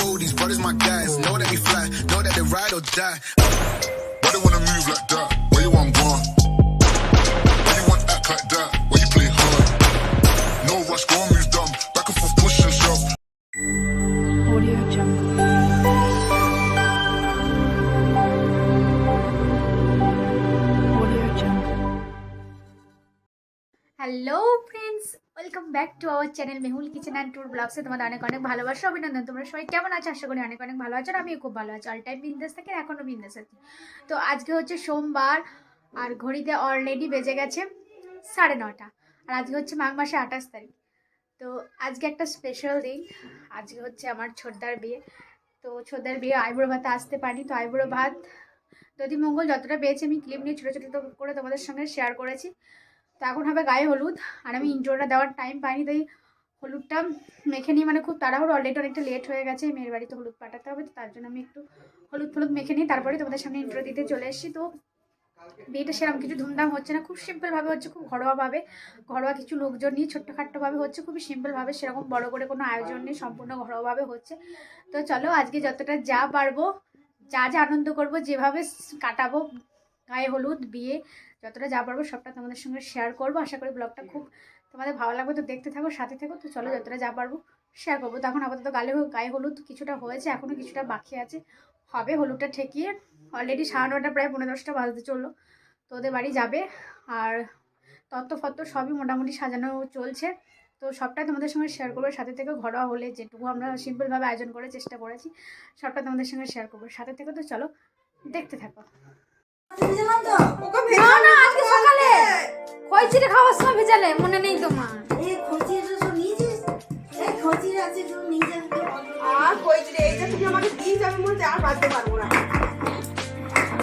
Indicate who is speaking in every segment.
Speaker 1: fool, these brothers my guys. Know that we fly, know that they ride or die. Why they wanna move like that? Where you want gone? Why you want act like that? Why you play hard? No rush, go and move
Speaker 2: hello friends welcome back to our channel Mehul kitchen and tour ব্লগসে তোমাদের অনেক অনেক ভালোবাসা, অভিনন্দন। তোমরা সবাই কেমন আছো? আশা করি অনেক অনেক ভালো আছো আর আমিও খুব ভালো আছি। অল টাইম বিন্দাস থাকে এখনও বিন্দাস আছি। তো আজকে হচ্ছে সোমবার আর ঘড়িতে অলরেডি বেজে গেছে সাড়ে নটা। আর আজকে হচ্ছে মাঘ মাসে আঠাশ তারিখ। তো আজকে একটা স্পেশাল দিন। আজকে হচ্ছে আমার ছোটদার বিয়ে। তো ছোটদার বিয়ে আইবুড়ো ভাতে আসতে পারি তো আইবুড়ো ভাত যদি মঙ্গল যতটা পেয়েছি আমি ক্লিপ নিয়ে ছোটো ছোটো করে তোমাদের সঙ্গে শেয়ার করেছি। তো এখন হবে গায়ে হলুদ। আর আমি ইন্ট্রোটা দেওয়ার টাইম পাইনি তাই হলুদটা মেখে নিই। মানে খুব তাড়াহুড়ো অলরেডি অনেকটা লেট হয়ে গেছে মেয়ের বাড়িতে হলুদ পাঠাতে হবে তো তার জন্য আমি একটু হলুদ ফলুদ মেখে নিই। তারপরে তোমাদের সামনে ইন্ট্রো দিতে চলে এসেছি। তো বিয়েটা সেরকম কিছু ধুমধাম হচ্ছে না খুব সিম্পলভাবে হচ্ছে খুব ঘরোয়াভাবে। ঘরোয়া কিছু লোকজন নিয়ে ছোট্টখাট্টোভাবে হচ্ছে খুবই সিম্পলভাবে সেরকম বড় করে কোনো আয়োজন নেই সম্পূর্ণ ঘরোয়াভাবে হচ্ছে। তো চলো আজকে যতটা যা পারব যা যা আনন্দ করব যেভাবে কাটাবো গায়ে হলুদ বিয়ে যতটা যা পারব সবটা তোমাদের সঙ্গে শেয়ার করব। আশা করি ব্লগটা খুব তোমাদের ভালো লাগবে। তো দেখতে থাকো, সাথে থাকো। তো চলো যতটা যা পারব শেয়ার করব। তখন আপাতত গালে গায়ে হলুদ কিছুটা হয়েছে এখনও কিছুটা বাকি আছে। হবে হলুদটা ঠেকিয়ে। অলরেডি সাড়ে নটা, প্রায় পনেরো দশটা বাজতে চলল। তো ওদের বাড়ি যাবে। আর তত্ত্ব ফত্ত্ব সবই মোটামুটি সাজানো চলছে। তো সবটাই তোমাদের সঙ্গে শেয়ার করব। সাথে থেকে, ঘরোয়া হলে যেটুকু আমরা সিম্পলভাবে আয়োজন করার চেষ্টা করেছি, সবটা তোমাদের সঙ্গে শেয়ার করব। সাথে থেকে, তো চলো দেখতে থাকো। না না আজকে সকালে। খই খাওয়ার সময় ভেজালে মনে নেই তোমার।
Speaker 3: আর হয়েছিল এইটা তুমি আমাকে দিয়ে যাবে মনে আর বাঁচতে পারব না।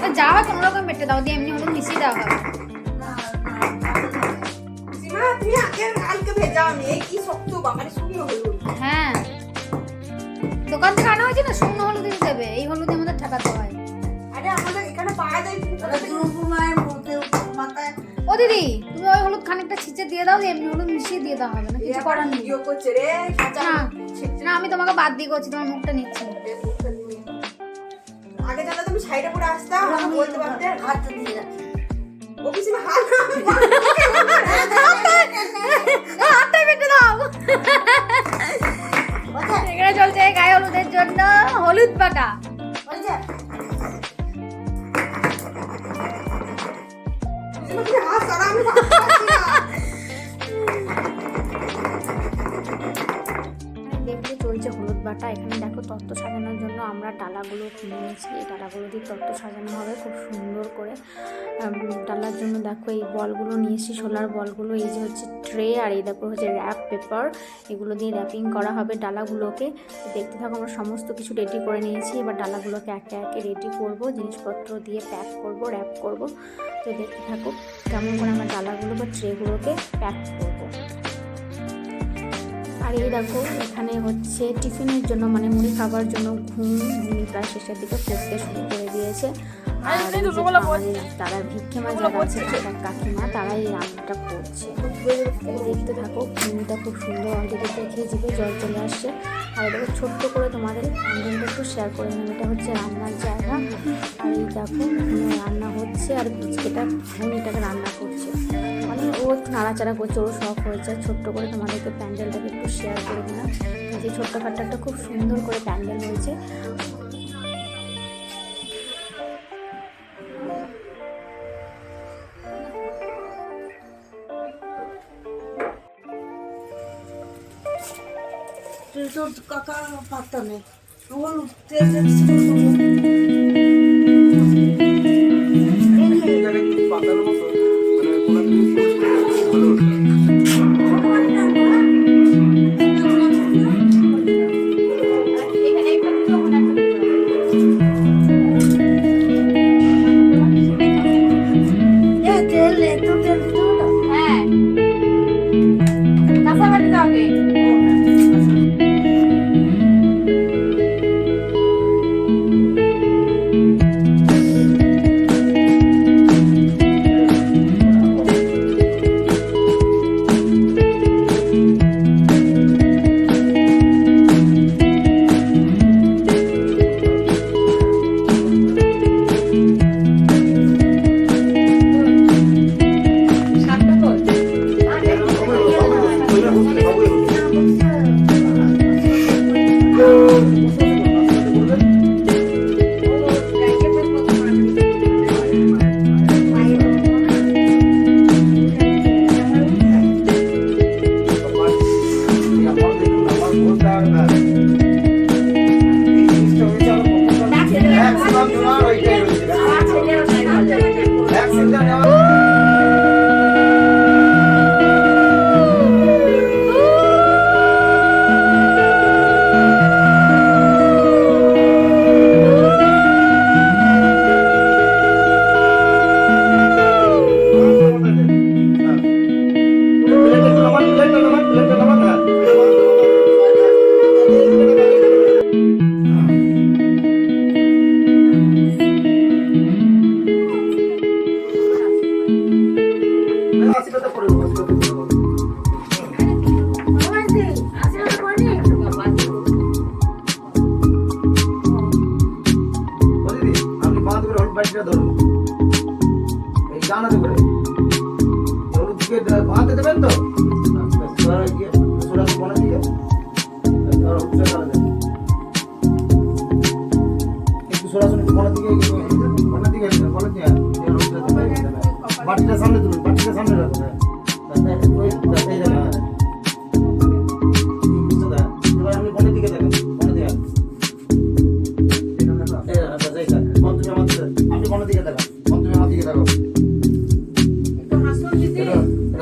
Speaker 2: তা যা হয় কোনো রকম বেটে দাও দিয়ে এমনি হলুদ মিশিয়ে দেওয়া হবে
Speaker 3: সীমা তুমি আগে কালকে ভেজাও নি এই কি শক্ত বাবারে শুকনো হলুদ।
Speaker 2: হ্যাঁ। দোকান থেকে আনা হয়েছে না শুকনো হলুদ দেবে এই হলুদের আমাদের ঠাকাতে হয়। ও দিদি তুমি ওই হলুদ খানিকটা ছিঁচে দিয়ে দাও এমনি হলুদ মিশিয়ে দিয়ে হবে না কিছু করার নেই? না না আমি তোমাকে বাদ দিয়ে করছি তোমার মুখটা নিচ্ছি
Speaker 3: আগে জানলে তুমি সাইডে পড়ে আসতাম আমাকে বলতে পারতে দিয়ে ও হাত
Speaker 2: বেটে দাও। এখানে চলছে গায়ে হলুদের জন্য হলুদ পাটা
Speaker 3: সরা আমি
Speaker 2: চলছে হলুদ বাটা। এখানে দেখো তত্ত্ব সাজানোর জন্য আমরা ডালাগুলো কিনে নিয়েছি এই ডালাগুলো দিয়ে তত্ত্ব সাজানো হবে খুব সুন্দর করে। ডালার জন্য দেখো এই বলগুলো নিয়েছি সোলার বলগুলো। এই যে হচ্ছে ট্রে আর এই দেখো হচ্ছে র্যাপ পেপার। এগুলো দিয়ে র্যাপিং করা হবে ডালাগুলোকে। দেখতে থাকো আমরা সমস্ত কিছু রেডি করে নিয়েছি। এবার ডালাগুলোকে একে একে রেডি করব। জিনিসপত্র দিয়ে প্যাক করব র্যাপ করব। তো দেখতে থাকো কেমন করে আমরা ডালাগুলো বা ট্রেগুলোকে প্যাক করব। আর এই দেখো, এখানে হচ্ছে টিফিনের জন্য মানে মুড়ি খাবার জন্য ঘুম ঘুমি প্রায় শেষের দিকে পড়তে শুরু করে দিয়েছে। তারা ভিক্ষেমা যারা আছে কাকিমা তারাই এই রান্নাটা করছে। দেখতে থাকো ঘুমিটা খুব সুন্দর অলরেডি দেখে জিভে জল চলে আসছে। আর এটাকে ছোট্ট করে তোমাদের প্যান্ডেলটা একটু শেয়ার করে নিন এটা হচ্ছে রান্নার জায়গা। আর এই দেখো রান্না হচ্ছে আর পিচকেটা ঘুমিটাকে রান্না করছে। মানে ও একটু নাড়াচাড়া করছে ওর শখ হয়েছে। ছোট্ট করে তোমাদেরকে প্যান্ডেলটাকে একটু শেয়ার করে দিলাম। যে ছোট্টখাট্ট একটা খুব সুন্দর করে প্যান্ডেল হয়েছে।
Speaker 4: তোর কাকা পাত্তা নেই আমার ট্রেন তেল
Speaker 5: Bye.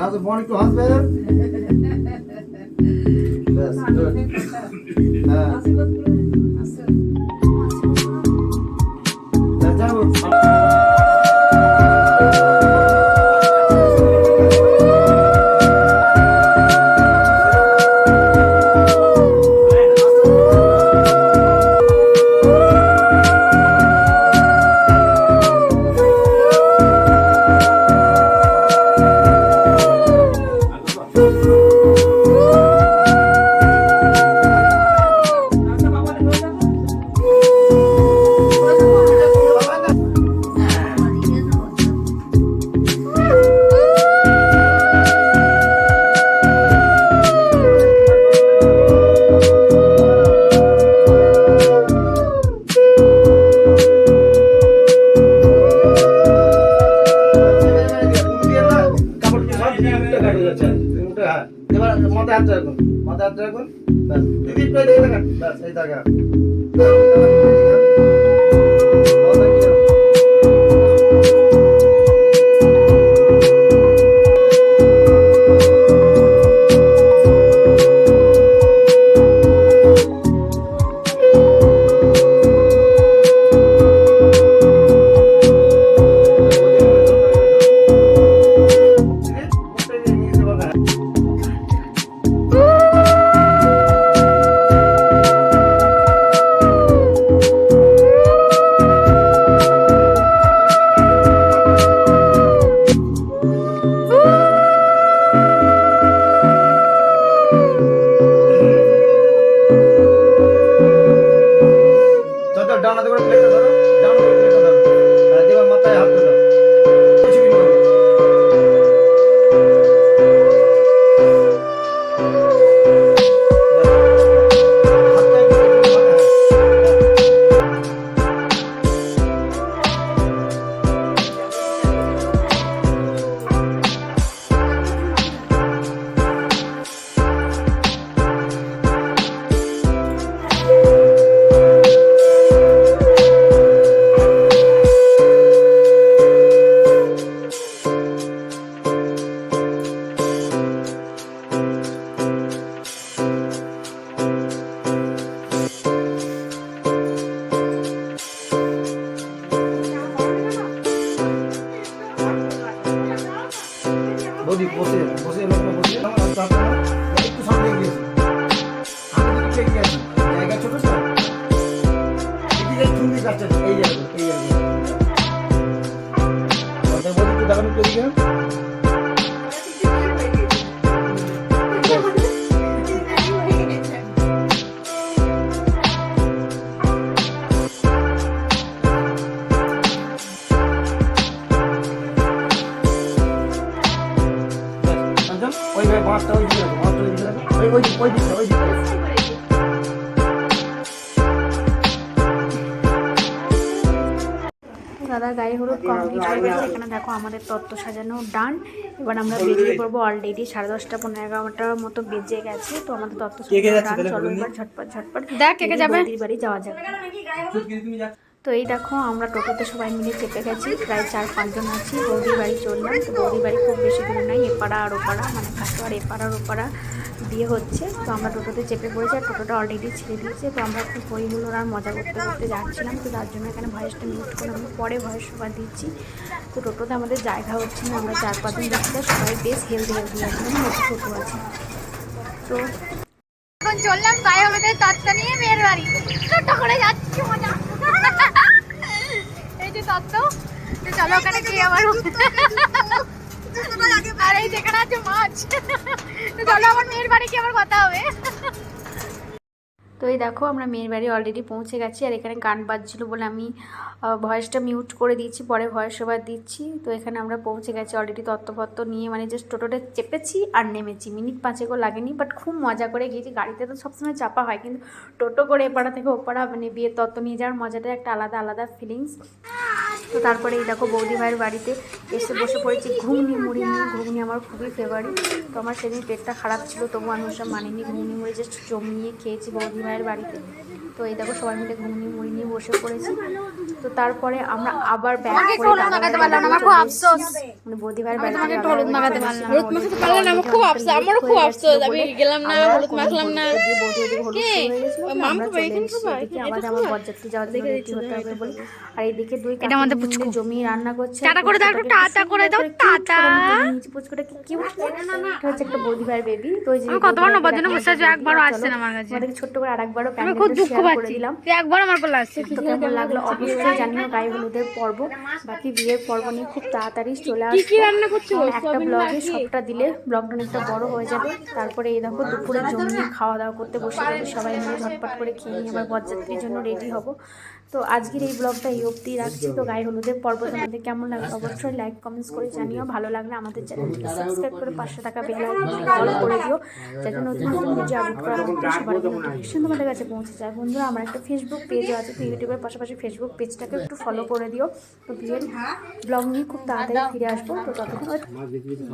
Speaker 5: How's the morning to husband? That's good. মাছটা ওই দিকে মাছটা ওই দিকে ওই ওই ওই দিকে ওই দিকে
Speaker 2: দাদা গায়ে হলুদ। কমপ্লিট হয়ে গেছে এখানে দেখো আমাদের তত্ত্ব সাজানো ডান। এবার আমরা বেরিয়ে পড়ব অলরেডি সাড়ে দশটা পনেরো এগারোটার মতো বেজে গেছে তো আমাদের তত্ত্ব সাজানো ডান। চলো এবার ঝটপট ঝটপট। দেখ কে যাবে? বাড়ি যাওয়া যাবে তো এই দেখো, আমরা টোটোতে সবাই মিলে চেপে গেছি। প্রায় চার পাঁচজন আছি। বৌদির বাড়ি চললাম। তো বৌদির বাড়ি খুব বেশি দূরে নাই, এপাড়া আর ওপাড়া মানে কাটোয়ার এপাড়া আর ওপাড়া বিয়ে হচ্ছে। তো আমরা টোটোতে চেপে পড়েছি আর টোটোটা অলরেডি ছেড়ে দিয়েছে। তো আমরা খুব হইহুল্লোর আর মজা করতে করতে যাচ্ছিলাম। তো তার জন্য এখানে ভয়েসটা মিউট করে আমি পরে ভয়েস সবার দিচ্ছি। তো টোটোতে আমাদের জায়গা হচ্ছে না, আমরা চার পাঁচজন যাচ্ছি। সবাই বেশ হেলদি হেলদি আছে। মোটো ছোটো আছে তো এখন চললাম, গায়ে হলুদের তত্ত্ব নিয়ে মেয়ের বাড়ি। ছোট্ট করে যাচ্ছি মজা। তো চলো ওখানে গিয়ে আবার আর এই যেখানে আছে মাছ চলো আমার মেয়ের বাড়ি কি আবার কথা হবে তো এই দেখো, আমরা মেয়ের বাড়ি অলরেডি পৌঁছে গেছি, আর এখানে গান বাজছিল বলে আমি ভয়েসটা মিউট করে দিয়েছি, পরে ভয়েস ওভার দিচ্ছি। তো এখানে আমরা পৌঁছে গেছি অলরেডি তত্ত্বপত্ত নিয়ে মানে জাস্ট টোটোটা চেপেছি আর নেমেছি। মিনিট পাঁচেকও লাগেনি বাট খুব মজা করে গিয়েছি। গাড়িতে তো সবসময় চাপা হয়, কিন্তু টোটো করে এপাড়া থেকে ওপাড়া মানে বিয়ের তত্ত্ব নিয়ে যাওয়ার মজাটা একটা আলাদা আলাদা ফিলিংস তো তারপরে এই দেখো বৌদি ভাইয়ের বাড়িতে এসে বসে পড়েছি। ঘুগনি মুড়ি নিয়ে। ঘুগনি আমার খুবই ফেভারিট তো আমার সেদিন পেটটা খারাপ ছিল তবু আমি ওসব মানিনি। ঘুগনি মুড়ি জাস্ট জমিয়ে খেয়েছি বৌদি ভাইয়ের বাড়িতে। তো এই দেখো সবাই মিলে ঘুগনি মুড়ি নিয়ে বসে পড়েছি। তো তারপরে আমরা আবার ব্যাগ করে দাদাভাইয়ের বাড়িতে চলে এসেছি। মানে বৌদি ভাইয়ের বাড়িতে হলুদ মাখাতে পারলাম হলুদ মাখাতে পারলাম না আমার খুব আফসোস। আমারও খুব আফসোস। আমি গেলাম না হলুদ মাখলাম না। বৌদি ওদিকে হলুদ হয়ে গেছিল আমরা চলে এসেছি। এদিকে আমাদের আমার বরযাত্রী যাওয়ার জন্য হতে হবে বলে। আর এইদিকে দুই এটা আমাদের পুচকু। জমি রান্না করছে টাটা করে দাও টাটা করে দাও টাটা। পুচকুটা কি কি বলছে এটা হচ্ছে একটা বৌদি ভাইয়ের বেবি তো ওই যে কতবার নবার জন্য বসে আছে একবারও আসছে না আমার কাছে। আমাদেরকে ছোট্ট করে আরেকবারও খুব দুঃখ পাচ্ছি। দিলাম। একবার আমার কোলে আসছে তো কেমন লাগল? অবশ্যই জানিও গায়ে হলুদের পর্ব। বাকি বিয়ের পর্ব নিয়ে খুব তাড়াতাড়ি চলে আসবে কি রান্না করছ? একটা ব্লগে সবটা দিলে ব্লগটা অনেকটা বড় হয়ে যাবে। তারপরে এই দেখো দুপুরে জমিয়ে খাওয়া দাওয়া করতে বসে গেলে সবাই মিলে ঝটপট করে খেয়ে নিয়ে আবার বরযাত্রীর জন্য রেডি হব। তো আজকের এই ব্লগটা এই অবধি রাখছি। তো গায়ে হলুদের পর্ব তোমাদের কেমন লাগে অবশ্যই লাইক কমেন্টস করে জানিও। ভালো লাগলে আমাদের চ্যানেলটিকে সাবস্ক্রাইব করে পাশে থাকা বেল আইকনটি করে দিও, যাতে নতুন নতুন ভিডিও আপলোড করা সবার নোটিফিকেশন তোমাদের কাছে পৌঁছে যায়। বন্ধুরা, আমার একটা ফেসবুক পেজও আছে, তো ইউটিউবের পাশাপাশি ফেসবুক পেজটাকে একটু ফলো করে দিও। তো বিয়ের ব্লগ নিয়ে খুব তাড়াতাড়ি ফিরে আসব। তো ততক্ষণ